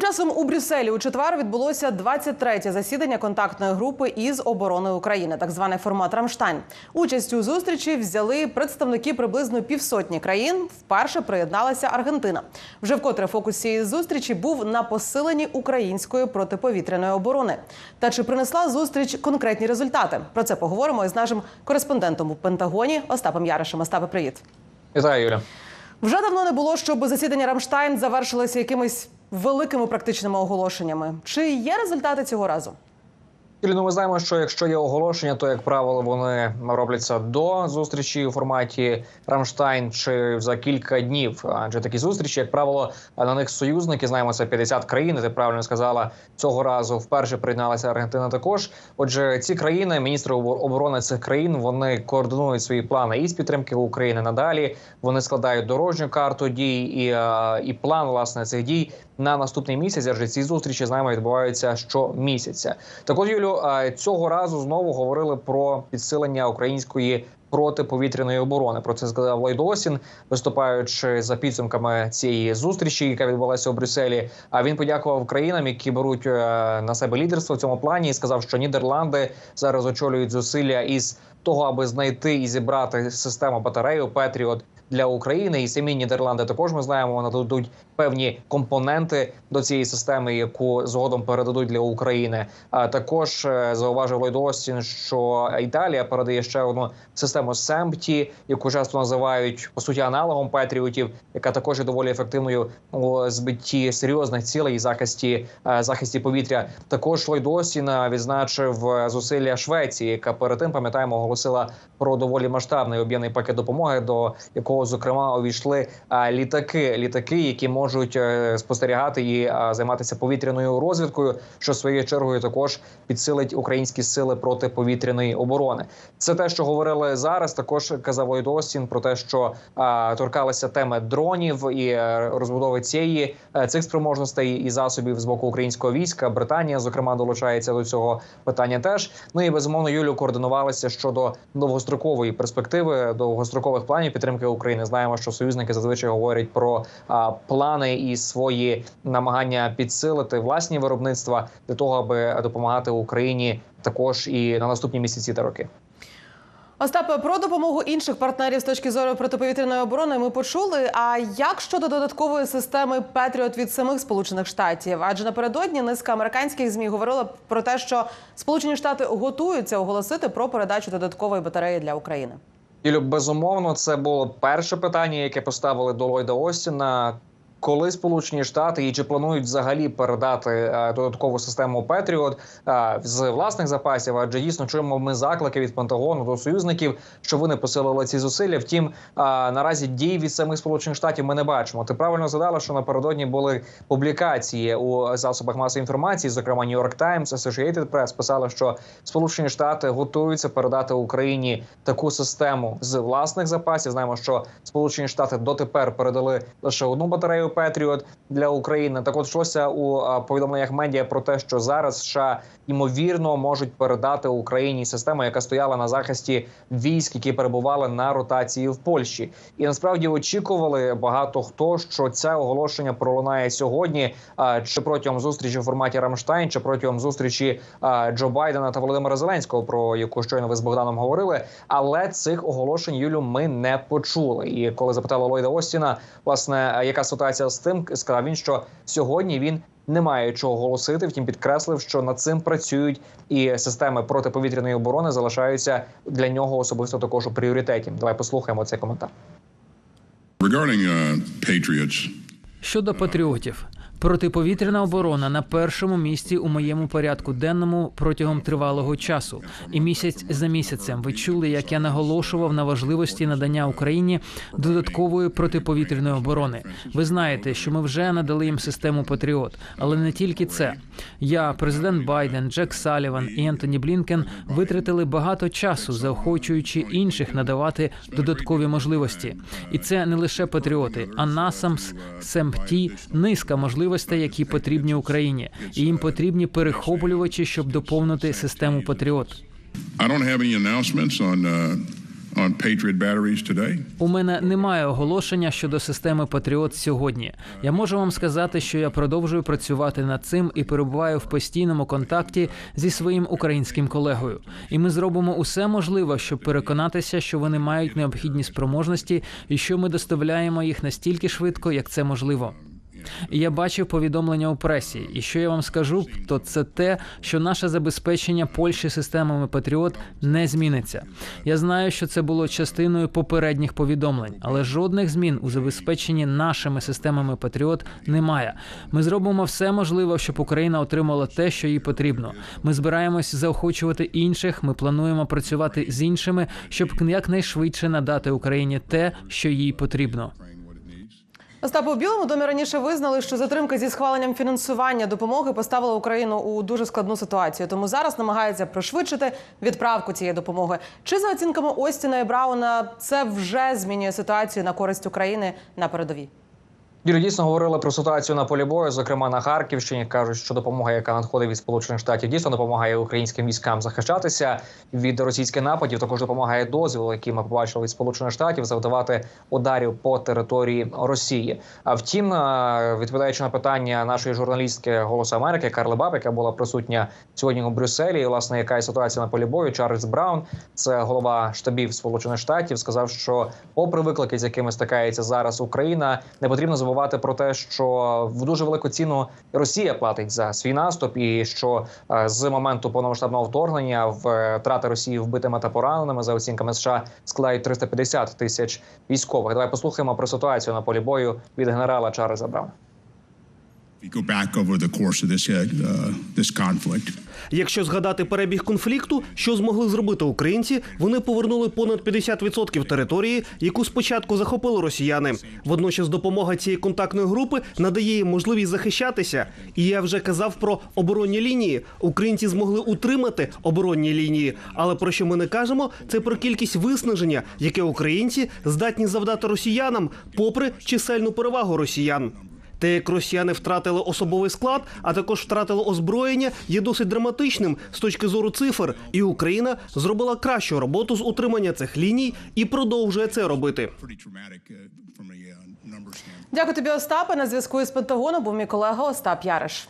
Тим часом у Брюсселі у четвер відбулося 23-те засідання контактної групи із оборони України, так званий формат Рамштайн. Участь у зустрічі взяли представники приблизно півсотні країн. Вперше приєдналася Аргентина. Вже вкотре фокус цієї зустрічі був на посиленні української протиповітряної оборони. Та чи принесла зустріч конкретні результати? Про це поговоримо із нашим кореспондентом у Пентагоні Остапом Яришем. Остапе, привіт. Вітаю, Юля. Вже давно не було, щоб засідання Рамштайн завершилося якимись великими практичними оголошеннями. Чи є результати цього разу? Ну ми знаємо, що якщо є оголошення, то як правило вони робляться до зустрічі у форматі Рамштайн чи за кілька днів. Адже такі зустрічі, як правило, на них союзники знаємо це 50 країн. Ти правильно сказала цього разу. Вперше приєдналася Аргентина. Також, отже, ці країни, міністри оборони цих країн, вони координують свої плани із підтримки України надалі. Вони складають дорожню карту дій і, і план власне цих дій на наступний місяць. Адже ці зустрічі з нами відбуваються щомісяця. Так от, Цього разу знову говорили про підсилення української протиповітряної оборони. Про це сказав Ллойд Осін, виступаючи за підсумками цієї зустрічі, яка відбулася у Брюсселі. А він подякував країнам, які беруть на себе лідерство в цьому плані, і сказав, що Нідерланди зараз очолюють зусилля із того, аби знайти і зібрати систему батарею Петріот для України і самі Нідерланди також ми знаємо, нададуть певні компоненти до цієї системи, яку згодом передадуть для України. А також зауважив Ллойд що Італія передає ще одну систему Семпті, яку часто називають по суті аналогом Петріотів, яка також є доволі ефективною у збитті серйозних цілей і захисті захисті повітря. Також Ллойд Остін відзначив зусилля Швеції, яка перед тим пам'ятаємо оголосила про доволі масштабний об'ємний пакет допомоги, до якого зокрема увійшли літаки, літаки, які можуть спостерігати і займатися повітряною розвідкою, що своєю чергою також підсилить українські сили протиповітряної оборони. Це те, що говорили зараз. Також казав Ллойд Остін про те, що торкалися теми дронів і розбудови цієї цих спроможностей і засобів з боку українського війська. Британія зокрема долучається до цього питання. Теж ну і безумовно Юлю координувалися щодо довгострокової перспективи, довгострокових планів підтримки України. Знаємо, що союзники зазвичай говорять про а, плани і свої намагання підсилити власні виробництва для того, аби допомагати Україні також і на наступні місяці та роки. Остапе, про допомогу інших партнерів з точки зору протиповітряної оборони ми почули. А як щодо додаткової системи Петріот від самих Сполучених Штатів? Адже напередодні низка американських змі говорила про те, що Сполучені Штати готуються оголосити про передачу додаткової батареї для України. Ілю, безумовно, це було перше питання, яке поставили до Ллойда Остіна. Коли Сполучені Штати і чи планують взагалі передати е, додаткову систему Петріот е, з власних запасів? Адже дійсно чуємо ми заклики від Пентагону до союзників, що вони посилили ці зусилля. Втім, е, наразі дій від самих сполучених штатів ми не бачимо. Ти правильно згадала, що напередодні були публікації у засобах масової інформації, зокрема New York Times, Associated Press, писали, що Сполучені Штати готуються передати Україні таку систему з власних запасів. Знаємо, що Сполучені Штати дотепер передали лише одну батарею. Петріот для України так от йшлося у повідомленнях медіа про те, що зараз США ймовірно можуть передати Україні систему, яка стояла на захисті військ, які перебували на ротації в Польщі, і насправді очікували багато хто, що це оголошення пролунає сьогодні, чи протягом зустрічі в форматі Рамштайн, чи протягом зустрічі Джо Байдена та Володимира Зеленського, про яку щойно ви з Богданом говорили. Але цих оголошень Юлю ми не почули. І коли запитала Ллойда Остіна, власне, яка ситуація з тим, сказав він, що сьогодні він не має чого голосити. Втім, підкреслив, що над цим працюють і системи протиповітряної оборони залишаються для нього особисто також у пріоритеті. Давай послухаємо цей коментар. Regarding uh, Patriots, Щодо патріотів, протиповітряна оборона на першому місці у моєму порядку денному протягом тривалого часу. І місяць за місяцем ви чули, як я наголошував на важливості надання Україні додаткової протиповітряної оборони. Ви знаєте, що ми вже надали їм систему Патріот, але не тільки це. Я, президент Байден, Джек Саліван і Ентоні Блінкен витратили багато часу, заохочуючи інших надавати додаткові можливості. І це не лише патріоти, а насамс, СЕМПТІ, низка можливостей, які потрібні Україні, і їм потрібні перехоплювачі, щоб доповнити систему Патріот. Uh? У мене немає оголошення щодо системи Патріот сьогодні. Я можу вам сказати, що я продовжую працювати над цим і перебуваю в постійному контакті зі своїм українським колегою. І ми зробимо усе можливе, щоб переконатися, що вони мають необхідні спроможності і що ми доставляємо їх настільки швидко, як це можливо. Я бачив повідомлення у пресі, і що я вам скажу, то це те, що наше забезпечення Польщі системами Патріот не зміниться. Я знаю, що це було частиною попередніх повідомлень, але жодних змін у забезпеченні нашими системами Патріот немає. Ми зробимо все можливе, щоб Україна отримала те, що їй потрібно. Ми збираємось заохочувати інших. Ми плануємо працювати з іншими, щоб якнайшвидше надати Україні те, що їй потрібно. Остапу Білому домі раніше визнали, що затримка зі схваленням фінансування допомоги поставила Україну у дуже складну ситуацію. Тому зараз намагаються пришвидшити відправку цієї допомоги. Чи за оцінками Остіна і Брауна це вже змінює ситуацію на користь України на передовій? Юрій, дійсно говорили про ситуацію на полі бою, зокрема на Харківщині. кажуть, що допомога, яка надходить від Сполучених Штатів, дійсно допомагає українським військам захищатися від російських нападів. Також допомагає дозвіл, який ми побачили від Сполучених Штатів, завдавати ударів по території Росії. А втім, е, відповідаючи на питання нашої журналістки Голосу Америки Карли Баб, яка була присутня сьогодні у Брюсселі, власне, яка є ситуація на полі бою, Чарльз Браун, це голова штабів Сполучених Штатів, сказав, що, попри виклики, з якими стикається зараз Україна, не потрібно забувати про те, що в дуже велику ціну Росія платить за свій наступ, і що е, з моменту повномасштабного вторгнення втрати Росії вбитими та пораненими за оцінками США складають 350 тисяч військових. Давай послухаємо про ситуацію на полі бою від генерала Чарльза Брауна. Якщо згадати перебіг конфлікту, що змогли зробити українці, вони повернули понад 50% території, яку спочатку захопили росіяни. Водночас допомога цієї контактної групи надає їм можливість захищатися. І я вже казав про оборонні лінії. Українці змогли утримати оборонні лінії. Але про що ми не кажемо, це про кількість виснаження, яке українці здатні завдати росіянам, попри чисельну перевагу росіян. Те, як росіяни втратили особовий склад, а також втратили озброєння, є досить драматичним з точки зору цифр. І Україна зробила кращу роботу з утримання цих ліній і продовжує це робити. uh, uh. Дякую тобі, Остапе. На зв'язку із Пентагоном був мій колега Остап Яриш.